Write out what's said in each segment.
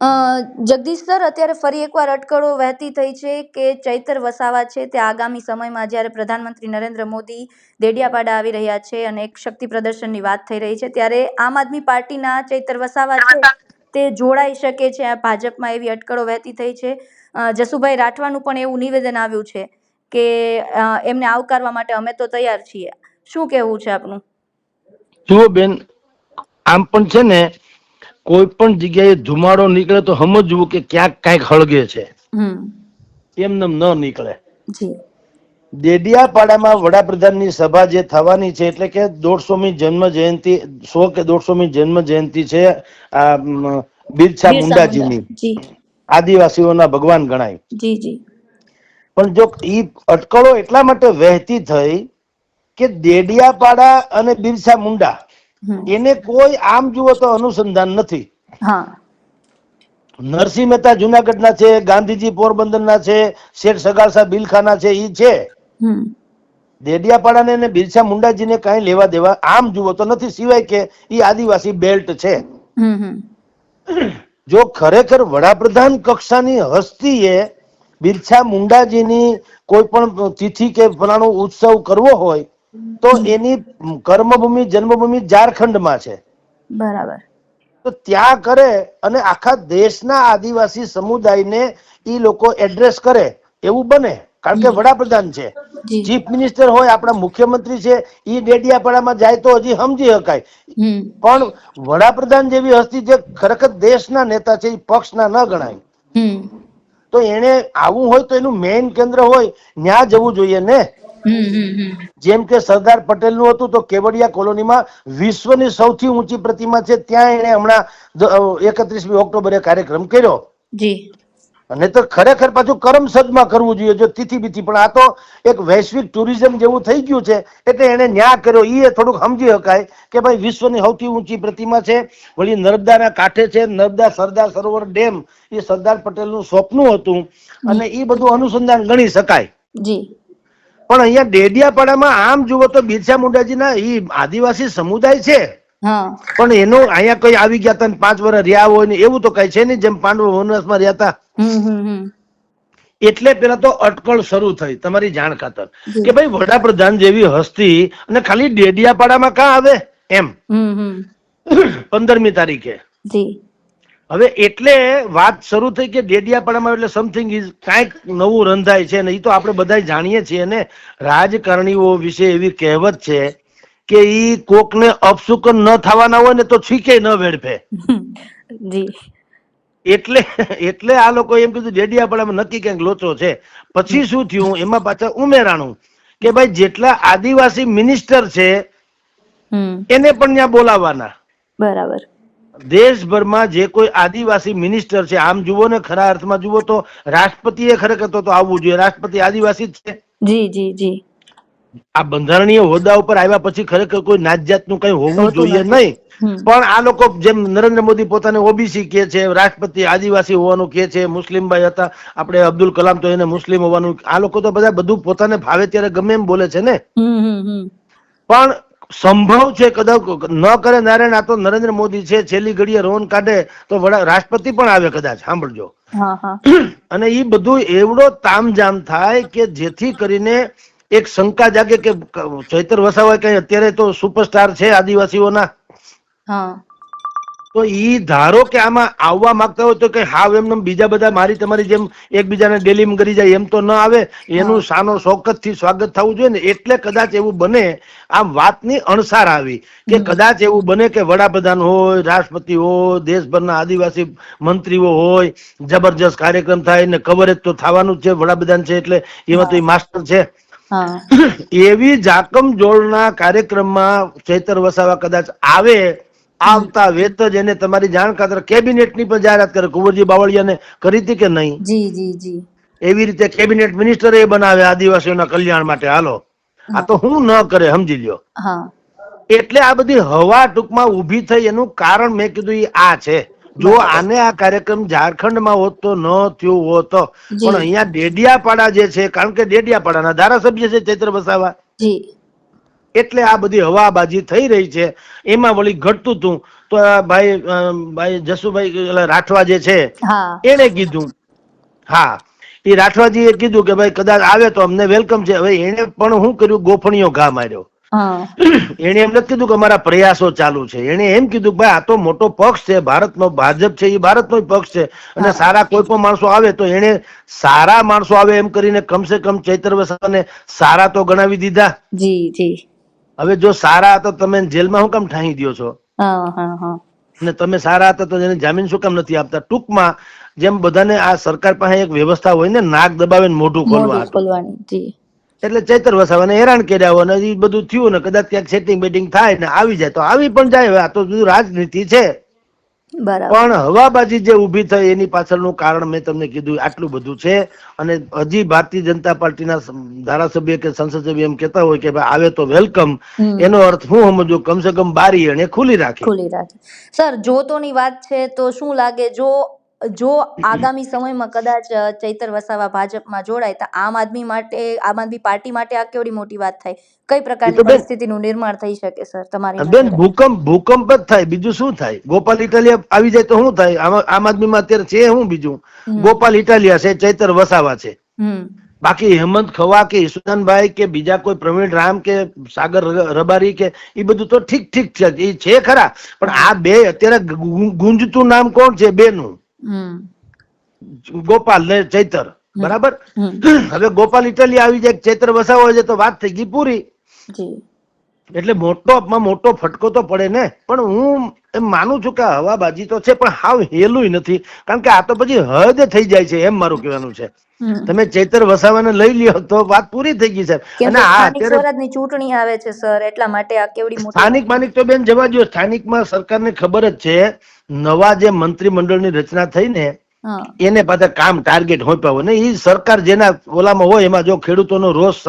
Jagdish sir, અત્યારે ફરી એકવાર અટકળો વહેતી થઈ છે કે ચૈતર વસાવા છે તે આગામી સમયમાં જ્યારે પ્રધાનમંત્રી નરેન્દ્ર મોદી દેડિયાપાડા આવી રહ્યા છે અને એક શક્તિ પ્રદર્શનની વાત થઈ રહી છે, ત્યારે આમ આદમી પાર્ટીના ચૈતર વસાવા છે તે જોડાઈ શકે છે ભાજપમાં એવી અટકળો વહેતી થઈ છે. જસુભાઈ રાઠવાનું પણ એવું નિવેદન આવ્યું છે કે એમને આવકારવા માટે અમે તો તૈયાર છીએ. શું કહેવું છે આપનું? જુઓ બેન, આમ પણ છે ને કોઈ પણ જગ્યાએ ધુમાડો નીકળે તો સમજવું કે ક્યાંક કાંઈક હળગે છે. એમને ન નીકળે. દેડિયાપાડામાં વડાપ્રધાનની સભા જે થવાની છે એટલે કે દોઢસોમી જન્મ જયંતિ સો કે દોઢસોમી જન્મ જયંતિ છે આ બિરસા મુંડાજીની. આદિવાસીઓના ભગવાન ગણાય. પણ જો ઈ અટકળો એટલા માટે વહેતી થઈ કે દેડિયાપાડા અને બિરસા મુંડા. એને કોઈ આમ જુઓ તો અનુસંધાન નથી. નરસિંહ મહેતા જુનાગઢના છે ગાંધીજી પોરબંદરના છે શેઠ સગાસા બિલખાના છે ઈ છે. દેડિયાપાડાને અને બિરસા મુંડાજીને કઈ લેવા દેવા આમ જુઓ તો નથી સિવાય કે ઈ આદિવાસી બેલ્ટ છે. જો ખરેખર વડાપ્રધાન કક્ષાની હસ્તીએ બિરસા મુંડાજીની કોઈ પણ તિથિ કે ફલાણો ઉત્સવ કરવો હોય તો એની કર્મભૂમિ જન્મભૂમિ ઝારખંડમાં છે. બરાબર. તો ત્યાં કરે અને આખા દેશના આદિવાસી સમુદાયને ઈ લોકો એડ્રેસ કરે. એવું બને. કારણ કે વડાપ્રધાન છે. ચીફ મિનિસ્ટર હોય આપણા મુખ્યમંત્રી છે એ ડેડિયાપાડામાં જાય તો હજી સમજી શકાય. પણ વડાપ્રધાન જેવી હસ્તી જે ખરેખર દેશના નેતા છે એ પક્ષના ન ગણાય. તો એને આવું હોય તો એનું મેઇન કેન્દ્ર હોય ત્યાં જવું જોઈએ ને? જેમ કે સરદાર પટેલનું હતું તો કેવડિયા કોલોનીમાં વિશ્વની સૌથી ઊંચી પ્રતિમા છે ત્યાં એને હમણાં એકત્રીસમી ઓક્ટોબરે કાર્યક્રમ કર્યો. જી. અને તો ખરેખર પાછું કરમસદમાં કરવું જોઈએ જો તિથિ બીથી પણ આ તો એક વૈશ્વિક ટુરિઝમ જેવું થઈ ગયું છે એટલે એને ન્યા કર્યો. એ થોડુંક સમજી શકાય કે ભાઈ વિશ્વની સૌથી ઊંચી પ્રતિમા છે વળી નર્મદાના કાંઠે છે નર્મદા સરદાર સરોવર ડેમ એ સરદાર પટેલનું સ્વપ્ન હતું. અને એ બધું અનુસંધાન ગણી શકાય. જી. પણ અહીંયા ડેડિયાપાડામાં આમ જુઓ તો બિરસા મુંડાજીના એ આદિવાસી સમુદાય છે. પણ એનો અહીંયા કઈ આવી ગયા તા પાંચ વર્ષ રહ્યા હોય ને એવું તો કઈ છે નહીં જેમ પાંડવો વનવાસમાં રહ્યા હતા એટલે પેલા તો અટકળ શરૂ થઈ તમારી જાણ ખાતર. કે ભાઈ વડાપ્રધાન જેવી હસ્તી અને ખાલી ડેડિયાપાડામાં કાં આવે? એમ. પંદરમી તારીખે. જી. હવે એટલે વાત શરૂ થઈ કે ડેડિયાપાડામાં એટલે સમથિંગ ઇઝ કાંઈક નવું રંધાય છે ને એ તો આપણે બધા જાણીએ છીએ ને રાજકારણીઓ વિશે એવી કહેવત છે કે ઈ કોકને અપસુકન ન થવાના હોય ને તો છીકે ન વેડફે. જી. એટલે એટલે આ લોકો એમ કીધું ડેડિયાપાડામાં નક્કી ક્યાંક લોચો છે. પછી શું થયું? એમાં પાછા ઉમેરાણું કે ભાઈ જેટલા આદિવાસી મિનિસ્ટર છે એને પણ ત્યાં બોલાવવાના. બરાબર. દેશભરમાં જે કોઈ આદિવાસી મિનિસ્ટર છે આમ જુઓ ને ખરા અર્થમાં જુઓ તો રાષ્ટ્રપતિએ ખરેખર તો આવવું જોઈએ. રાષ્ટ્રપતિ આદિવાસી જ છે. જી જી જી. આ બંધારણીય હોદ્દા ઉપર આવ્યા પછી ખરેખર કોઈ નાત જાતનું કઈ હોવું જોઈએ. નહીં. પણ આ લોકો જેમ નરેન્દ્ર મોદી પોતાને ઓબીસી કે છે રાષ્ટ્રપતિ આદિવાસી હોવાનું કે છે મુસ્લિમ ભાઈ હતા આપણે અબ્દુલ કલામ તો એને મુસ્લિમ હોવાનું આ લોકો તો બધા બધું પોતાને ભાવે ત્યારે ગમે એમ બોલે છે ને. પણ સંભવ છે કદાચ ન કરે નારાયણ આ તો નરેન્દ્ર મોદી છે છેલ્લી ઘડીએ રોન કાઢે તો વડા રાષ્ટ્રપતિ પણ આવે કદાચ સાંભળજો. અને એ બધું એવડો તામઝામ થાય કે જેથી કરીને એક શંકા જાગે કે ચૈતર વસાવા કઈ અત્યારે તો સુપરસ્ટાર છે આદિવાસીઓના. તો એ ધારો કે આમાં આવવા માંગતા હોય તો કે હાવ એમને બીજા બધા મારી તમારી જેમ એકબીજાને ડેલીમ કરી જાય એમ તો ન આવે. એનું સાનો શોકતથી સ્વાગત થવું જોઈએ ને એટલે કદાચ એવું બને આમ વાતની અણસાર આવી કે કદાચ એવું બને કે વડાપ્રધાન હોય રાષ્ટ્રપતિ હોય દેશભરના આદિવાસી મંત્રીઓ હોય જબરજસ્ત કાર્યક્રમ થાય ને કવરેજ તો થવાનું જ છે વડાપ્રધાન છે એટલે એમાં તો એ માસ્ટર છે. એવી જાકમ જોડના કાર્યક્રમમાં ચૈતર વસાવા કદાચ આવે આવતા વેત જ એને તમારી જાણ ખાતર કેબિનેટની પણ જાહેરાત કરે. કુંવરજી બાવળિયાને કરી હતી કે નહીં? જી જી જી. એવી રીતે કેબિનેટ મિનિસ્ટર એ બનાવે આદિવાસીઓના કલ્યાણ માટે. હાલો. આ તો હું ન કરે સમજી લ્યો. એટલે આ બધી હવા ટૂંકમાં ઊભી થઈ એનું કારણ મેં કીધું એ આ છે. જો આને આ કાર્યક્રમ ઝારખંડમાં હોત તો ન થયું હોત. પણ અહીંયા ડેડિયાપાડા જે છે કારણ કે ડેડિયાપાડાના ધારાસભ્ય છે ચૈત્ર વસાવા. એટલે આ બધી હવાબાજી થઈ રહી છે. એમાં વળી ઘટતું હતું તો ભાઈ ભાઈ જસુભાઈ રાઠવા જે છે. એને કીધું હા એ રાઠવાજીએ કીધું કે ભાઈ કદાચ આવે તો અમને વેલકમ છે. હવે એને પણ શું કર્યું? ગોફણીઓ ઘા માર્યો. એને એમ નથી કીધું કે અમારા પ્રયાસો ચાલુ છે. એને એમ કીધું કે ભાઈ આ તો મોટો પક્ષ છે. ભારતનો ભાજપ છે એ ભારતનો પક્ષ છે. અને સારા કોઈ પણ માણસો આવે તો એને સારા માણસો આવે એમ કરીને કમસે કમ ચૈતર વસાવાને સારા તો ગણાવી દીધા. જી જી. હવે જો સારા હતા તમે જેલમાં શું કામ ઠાહી દ્યો છો? અને તમે સારા હતા તો એને જામીન શું કામ નથી આપતા? ટૂંકમાં જેમ બધાને આ સરકાર પાસે એક વ્યવસ્થા હોય ને નાક દબાવીને મોઢું ખોલવા. ખોલવાની એટલે ચૈતર વસાવાને હેરાન કર્યા હોય અને એ બધું થયું ને કદાચ ક્યાંક સેટિંગ બેટિંગ થાય ને આવી જાય. તો આવી પણ જાય આ તો રાજનીતિ છે. પણ હવાબાજી જે ઊભી થઈ એની પાછળનું કારણ મેં તમને કીધું આટલું બધું છે. અને હજી ભારતીય જનતા પાર્ટીના ધારાસભ્ય કે સંસદ સભ્ય એમ કહેતા હોય કે ભાઈ આવે તો વેલકમ. એનો અર્થ હું સમજુ કમસે કમ બારી એને ખુલ્લી રાખે. ખુલ્લી રાખે. સર જોતોની વાત છે તો શું લાગે? જો જો આગામી સમયમાં કદાચ ચૈતર વસાવા ભાજપમાં જોડાય તો આમ આદમી માટે આમ આદમી પાર્ટી માટે આ કેવડી મોટી વાત થાય? કઈ પ્રકારની પરિસ્થિતિનું નિર્માણ થઈ શકે સર તમારી બેન ભૂકંપ ભૂકંપ જ થાય. બીજું શું થાય? ગોપાલ ઇટાલિયા આવી જાય તો શું થાય? આમ આદમીમાં અત્યારે છે શું બીજું? ગોપાલ ઇટાલિયા છે ચૈતર વસાવા છે. બાકી હેમંત ખવા કે ઈશુદાનભાઈ કે બીજા કોઈ પ્રવીણ રામ કે સાગર રબારી કે એ બધું તો ઠીક ઠીક છે. એ છે ખરા. પણ આ બે અત્યારે ગુંજતું નામ કોણ છે? બેનું. ગોપાલ ને ચૈતર. બરાબર? હવે ગોપાલ ઇટલી આવી જાય ચૈતર વસાવો છે તો વાત થઈ ગઈ પૂરી. એટલે મોટો માં મોટો ફટકો તો પડે ને. પણ હું માનું છું કે હવાબાજી તો છે પણ હાવ હેલું નથી. કારણ કે આ તો પછી હદ થઈ જાય છે એમ મારું કહેવાનું છે. તમે ચેતર વસાવાને લઈ લ્યો તો વાત પૂરી થઈ ગઈ સાહેબ. અને આ અત્યારે ચૂંટણી આવે છે સર એટલા માટે આ કેવડી સ્થાનિક માનિક તો બેન જવા દો સ્થાનિકમાં સરકારને ખબર જ છે નવા જે મંત્રીમંડળની રચના થઈ ને એને પાછા કામ ટાર્ગેટ હોય હોય. ને એ સરકાર જેના ઓલામાં હોય એમાં જો ખેડૂતોનો રોષ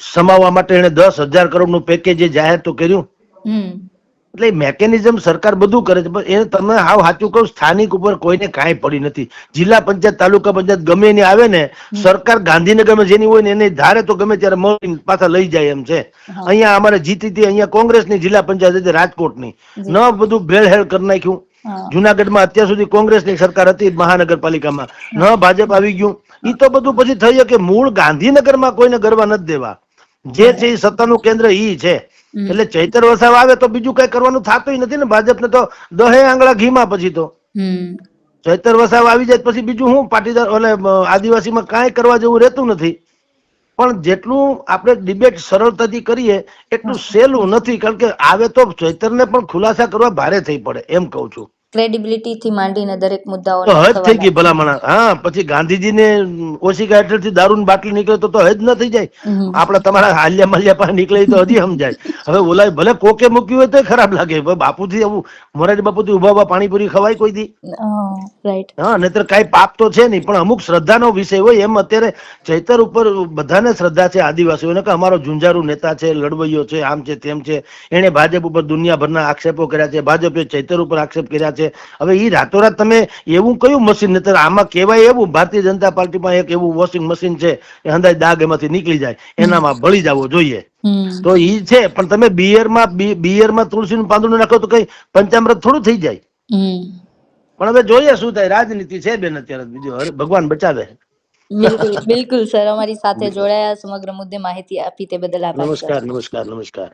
સમાવવા માટે એને દસ હજાર કરોડનું પેકેજ જાહેર તો કર્યું. એટલે મેકેનિઝમ સરકાર બધું કરે છે પણ એ તમે હાવ સાચું કહું સ્થાનિક ઉપર કોઈને કાંઈ પડી નથી. જિલ્લા પંચાયત તાલુકા પંચાયત ગમે એની આવે ને સરકાર ગાંધીનગરમાં જેની હોય ને એને ધારે તો ગમે ત્યારે મળી પાછા લઈ જાય એમ છે. અહીંયા અમારે જીતી હતી અહીંયા કોંગ્રેસની જિલ્લા પંચાયત હતી રાજકોટની. ન બધું ભેળહેળ કરી નાખ્યું. જુનાગઢમાં અત્યાર સુધી કોંગ્રેસની સરકાર હતી મહાનગરપાલિકામાં. ન ભાજપ આવી ગયું. ઈ તો બધું પછી થયું કે મૂળ ગાંધીનગરમાં કોઈને ગરવા નથી દેવા. જે છે એ સત્તાનું કેન્દ્ર ઈ છે. એટલે ચૈતર વસાવ આવે તો બીજું કઈ કરવાનું થતું નથી ને ભાજપને તો દહે આંગળા ઘીમાં પછી તો. ચૈતર વસાવ આવી જાય પછી બીજું હું પાટીદાર એટલે આદિવાસીમાં કાંઈ કરવા જેવું રહેતું નથી. પણ જેટલું આપણે ડિબેટ સરળતાથી કરીએ એટલું સહેલું નથી. કારણ કે આવે તો ચૈતરને પણ ખુલાસા કરવા ભારે થઈ પડે એમ કહું છું. ક્રેડિબિલિટી થી માંડીને દરેક મુદ્દાઓ હદ થઈ ગઈ ભલામણ. હા પછી ગાંધીજીને ઓશિકા હેઠળથી દારૂની બાટલી નીકળે તો તો હદ ન થઈ જાય. આપડે તમારા હાલ્યા માલ્યા પાસે નીકળે તો હજી સમજાય. હવે ઓલા ભલે કોકે મૂક્યું હોય તો ખરાબ લાગે. બાપુથી આવું મોરારી બાપુથી ઊભા ઊભા પાણીપુરી ખવાય કોઈ દી. રાઈટ હા નહીતર કાંઈ પાપ તો છે નહીં પણ અમુક શ્રદ્ધાનો વિષય હોય એમ અત્યારે ચૈતર ઉપર બધાને શ્રદ્ધા છે આદિવાસીઓને કે અમારો ઝુંઝારુ નેતા છે લડવૈયો છે આમ છે તેમ છે. એને ભાજપ ઉપર દુનિયાભરના આક્ષેપો કર્યા છે ભાજપે ચૈતર ઉપર આક્ષેપ કર્યા છે. હવે એ રાતોરાત તમે એવું કયું મશીન નહીતર આમાં કહેવાય એવું ભારતીય જનતા પાર્ટીમાં એક એવું વોશિંગ મશીન છે એ અંદાજ દાગ એમાંથી નીકળી જાય એનામાં ભળી જવો જોઈએ. તો એ છે પણ તમે બિયરમાં બિયરમાં તુલસીનું પાંદડું નાખો તો કઈ પંચામૃત થોડું થઈ જાય. પણ હવે જોઈએ શું થાય રાજનીતિ છે બેન અત્યારે બીજું ભગવાન બચાવે. બિલકુલ બિલકુલ સર અમારી સાથે જોડાયા સમગ્ર મુદ્દે માહિતી આપી તે બદલ આભાર નમસ્કાર નમસ્કાર નમસ્કાર.